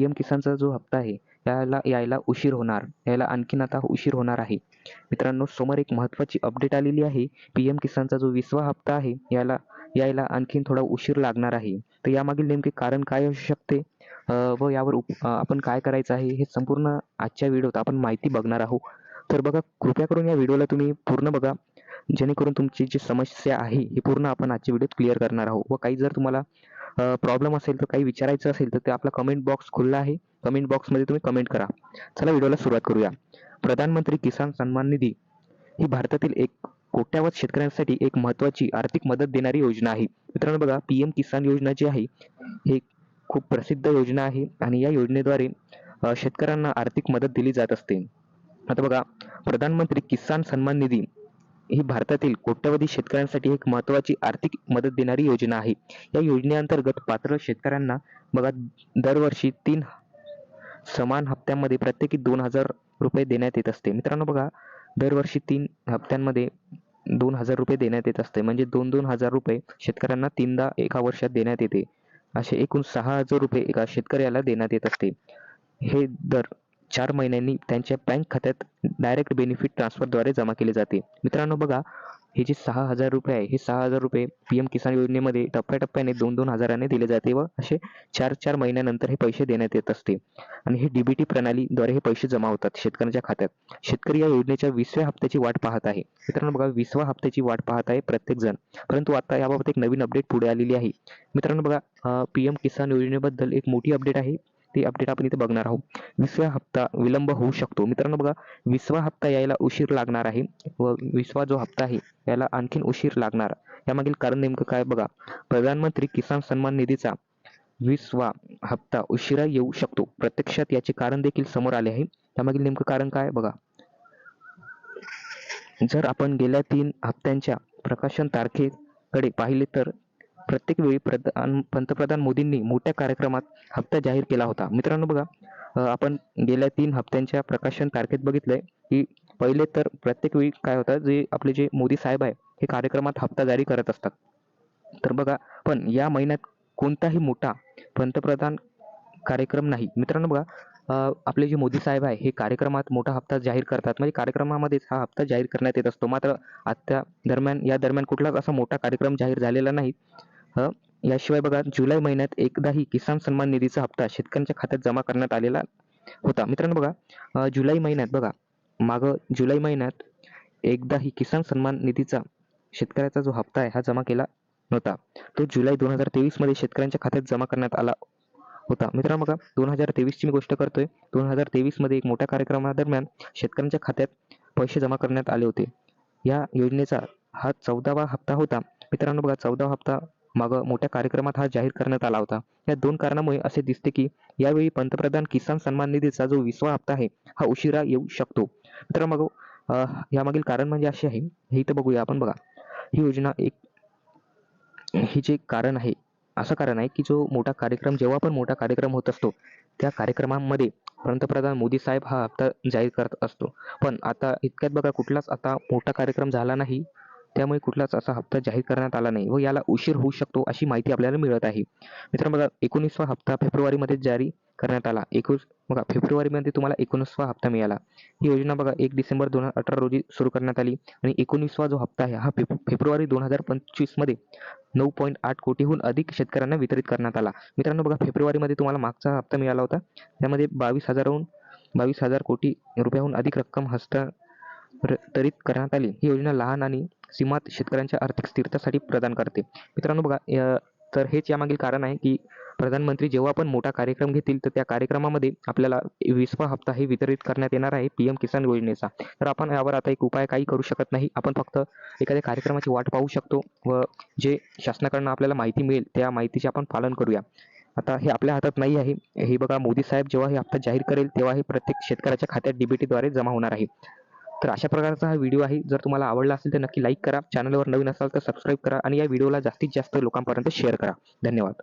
P M किसानचा जो हप्ता आहे याला यायला उशीर होणार यायला आणखीन आता उशीर होणार आहे. मित्रांनो समोर एक महत्त्वाची अपडेट आलेली आहे. पी एम किसानचा जो विसवा हप्ता आहे याला यायला आणखीन थोडा उशीर लागणार आहे. तर यामागील नेमके कारण काय असू शकते? व यावर उप आपण काय करायचं आहे हे संपूर्ण आजच्या व्हिडिओत आपण माहिती बघणार आहोत. तर बघा कृपया करून या व्हिडिओला तुम्ही पूर्ण बघा. जेणेकरून तुमची जी समस्या आहे ही पूर्ण आपण आजच्या व्हिडिओत क्लिअर करणार आहोत. व काही जर तुम्हाला प्रॉब्लेम असेल तर काही विचारायचं असेल तर ते आपला कमेंट बॉक्स खुल्ला आहे. कमेंट बॉक्समध्ये तुम्ही कमेंट करा. चला व्हिडिओला सुरुवात करूया. प्रधानमंत्री किसान सन्मान निधी ही भारतातील एक कोट्यावध शेतकऱ्यांसाठी एक महत्त्वाची आर्थिक मदत देणारी योजना आहे. मित्रांनो बघा पी एम किसान योजना जी आहे हे खूप प्रसिद्ध योजना आहे आणि या योजनेद्वारे शेतकऱ्यांना आर्थिक मदत दिली जात असते. आता बघा प्रधानमंत्री किसान सन्मान निधी ही भारतातील कोट्यवधी शेतकऱ्यांसाठी एक महत्त्वाची आर्थिक मदत देणारी योजना आहे. या योजनेअंतर्गत पात्र शेतकऱ्यांना बघा दरवर्षी तीन समान हप्त्यांमध्ये प्रत्येकी दोन हजार रुपये देण्यात येत असते. मित्रांनो बघा दरवर्षी तीन हप्त्यांमध्ये दोन हजार रुपये देण्यात येत असते. म्हणजे दोन दोन हजार रुपये शेतकऱ्यांना तीनदा एका वर्षात देण्यात येते. असे एकूण सहा हजार रुपये एका शेतकऱ्याला देण्यात येत असते. हे दर चार महिन्यांनी त्यांच्या बँक खात्यात डायरेक्ट बेनिफिट ट्रान्सफरद्वारे जमा केले जाते. मित्रांनो बघा हे जे सहा हजार रुपये आहे हे सहा हजार रुपये पी एम किसान योजनेमध्ये टप्प्याटप्प्याने दोन दोन हजाराने दिले जाते व असे चार चार महिन्यानंतर हे पैसे देण्यात येत असते. आणि हे डीबीटी प्रणालीद्वारे हे पैसे जमा होतात शेतकऱ्यांच्या खात्यात. शेतकरी या योजनेच्या वीसव्या हप्त्याची वाट पाहत आहे. मित्रांनो बघा वीसव्या हप्त्याची वाट पाहत आहे प्रत्येक जण परंतु आता याबाबत एक नवीन अपडेट पुढे आलेली आहे. मित्रांनो बघा पी एम किसान योजनेबद्दल एक मोठी अपडेट आहे. ती अपडेट आपण इथे बघणार आहोत. विसवा हप्ता विलंब होऊ शकतो. मित्रांनो बघा विसवा हप्ता यायला उशीर लागणार आहे व वीसवा जो हप्ता आहे याला आणखीन उशीर लागणार. यामागील कारण नेमकं काय बघा प्रधानमंत्री किसान सन्मान निधीचा वीसवा हप्ता उशिरा येऊ शकतो. प्रत्यक्षात याचे कारण देखील समोर आले आहे. त्यामागील नेमकं कारण काय बघा. जर आपण गेल्या तीन हप्त्यांच्या प्रकाशन तारखेकडे पाहिले तर प्रत्येक वेळी प्रधान पंतप्रधान मोदींनी मोठ्या कार्यक्रमात हप्ता जाहीर केला होता. मित्रांनो बघा आपण गेल्या तीन हप्त्यांच्या प्रकाशन तारखेत बघितलंय की पहिले तर प्रत्येक वेळी काय होतं जे आपले जे मोदी साहेब आहे हे कार्यक्रमात हप्ता जारी करत असतात. तर बघा पण या महिन्यात कोणताही मोठा पंतप्रधान कार्यक्रम नाही. मित्रांनो बघा आपले जे मोदी साहेब आहे हे कार्यक्रमात मोठा हप्ता जाहीर करतात. म्हणजे कार्यक्रमामध्येच हा हप्ता जाहीर करण्यात येत असतो. मात्र आत्ता दरम्यान या दरम्यान कुठलाच असा मोठा कार्यक्रम जाहीर झालेला नाही. याशिवाय बघा जुलै महिन्यात एकदाही किसान सन्मान निधीचा हप्ता शेतकऱ्यांच्या खात्यात जमा करण्यात आलेला होता. मित्रांनो बघा जुलै महिन्यात बघा मागं जुलै महिन्यात एकदाही किसान सन्मान निधीचा शेतकऱ्याचा जो हप्ता आहे हा जमा केला नव्हता. तो जुलै दोन हजार तेवीसमध्ये शेतकऱ्यांच्या खात्यात जमा करण्यात आला होता. मित्रांनो बघा दोन हजार तेवीसची मी गोष्ट करतोय. दोन हजार तेवीसमध्ये एक मोठ्या कार्यक्रमादरम्यान शेतकऱ्यांच्या खात्यात पैसे जमा करण्यात आले होते. या योजनेचा हा चौदावा हप्ता होता. मित्रांनो बघा चौदावा हप्ता मग मोठ्या कार्यक्रमात हा जाहीर करण्यात आला होता. या दोन कारणामुळे असे दिसते की यावेळी पंतप्रधान किसान सन्मान निधीचा जो विसवा हप्ता आहे हा उशिरा येऊ शकतो. तर मग यामागील कारण म्हणजे असे आहे. हे तर बघूया आपण बघा. ही योजना एक हे जे कारण आहे असं कारण आहे की जो मोठा कार्यक्रम जेव्हा पण मोठा कार्यक्रम होत असतो त्या कार्यक्रमामध्ये पंतप्रधान मोदी साहेब हा हप्ता जाहीर करत असतो. पण आता इतक्यात बघा कुठलाच आता मोठा कार्यक्रम झाला नाही. त्यामुळे कुठलाच असा हप्ता जाहीर करण्यात आला नाही व याला उशीर होऊ शकतो अशी माहिती आपल्याला मिळत आहे. मित्रांनो बघा एकोणीसवा हप्ता फेब्रुवारीमध्ये जारी करण्यात आला. एकूण बघा फेब्रुवारीमध्ये तुम्हाला एकोणीसवा हप्ता मिळाला. ही योजना बघा एक डिसेंबर दोन हजार अठरा रोजी सुरू करण्यात आली आणि एकोणीसवा जो हप्ता आहे हा फेब्रुवारी दोन हजार पंचवीसमध्ये नऊ पॉईंट आठ कोटीहून अधिक शेतकऱ्यांना वितरित करण्यात आला. मित्रांनो बघा फेब्रुवारीमध्ये तुम्हाला मागचा हप्ता मिळाला होता. त्यामध्ये बावीस हजारहून बावीस हजार कोटी रुपयाहून अधिक रक्कम हस्तांतरित करण्यात आली. ही योजना लहान आणि सीमात शेतकऱ्यांच्या आर्थिक स्थिरतेसाठी प्रदान करते. मित्रांनो बघा तर हेच यामागील कारण आहे की प्रधानमंत्री जेव्हा पण मोठा कार्यक्रम घेतील तर त्या कार्यक्रमामध्ये आपल्याला वीसवा हप्ता हे वितरित करण्यात येणार आहे पी एम किसान योजनेचा. तर आपण यावर आता एक उपाय काही करू शकत नाही. आपण फक्त एखाद्या कार्यक्रमाची वाट पाहू शकतो व जे शासनाकडनं आपल्याला माहिती मिळेल त्या माहितीचे आपण पालन करूया. आता हे आपल्या हातात नाही आहे. हे बघा मोदी साहेब जेव्हा हे हप्ता जाहीर करेल तेव्हा हे प्रत्येक शेतकऱ्याच्या खात्यात डीबीटीद्वारे जमा होणार आहे. तर अशा प्रकारचा हा व्हिडिओ आहे. जर तुम्हाला आवडला असेल तर नक्की लाईक करा. चॅनलवर नवीन असाल तर सबस्क्राईब करा आणि या व्हिडिओला जास्तीत जास्त लोकांपर्यंत शेअर करा. धन्यवाद.